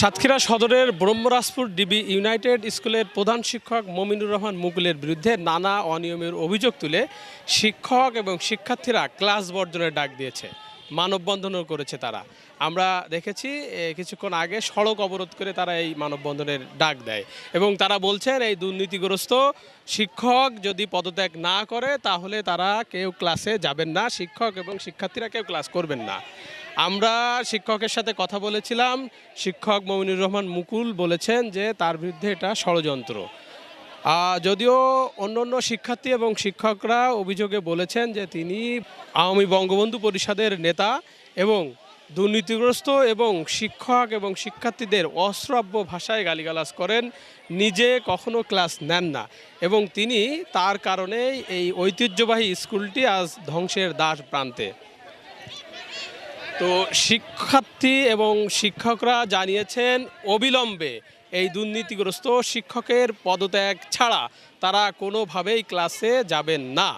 সাতক্ষীরা সদরের Brahmarajpur DB United স্কুলের প্রধান শিক্ষক মমিনুর রহমান মুকুলের বিরুদ্ধে নানা অনিয়মের অভিযোগ তুলে শিক্ষক এবং শিক্ষার্থীরা ক্লাস বর্জনের ডাক দিয়েছে। মানববন্ধনও করেছে তারা। আমরা দেখেছি কিছুক্ষণ আগে সড়ক অবরোধ করে তারা এই মানববন্ধনের ডাক দেয় এবং তারা বলছেন, এই দুর্নীতিগ্রস্ত শিক্ষক যদি পদত্যাগ না করে, তাহলে তারা কেউ ক্লাসে যাবেন না। শিক্ষক এবং শিক্ষার্থীরা কেউ ক্লাস করবেন না। আমরা শিক্ষকের সাথে কথা বলেছিলাম। শিক্ষক মমিনুর রহমান মুকুল বলেছেন যে, তার বিরুদ্ধে এটা ষড়যন্ত্র। যদিও অন্য অন্য শিক্ষার্থী এবং শিক্ষকরা অভিযোগে বলেছেন যে তিনি আওয়ামী বঙ্গবন্ধু পরিষদের নেতা এবং দুর্নীতিগ্রস্ত এবং শিক্ষক এবং শিক্ষার্থীদের অশ্রাব্য ভাষায় গালিগালাজ করেন, নিজে কখনো ক্লাস নেন না। এবং তিনি তার কারণেই এই ঐতিহ্যবাহী স্কুলটি আজ ধ্বংসের দাস প্রান্তে। তো শিক্ষার্থী এবং শিক্ষকরা জানিয়েছেন, অবিলম্বে এই দুর্নীতিগ্রস্ত শিক্ষকের পদত্যাগ ছাড়া তারা কোনোভাবেই ক্লাসে যাবেন না।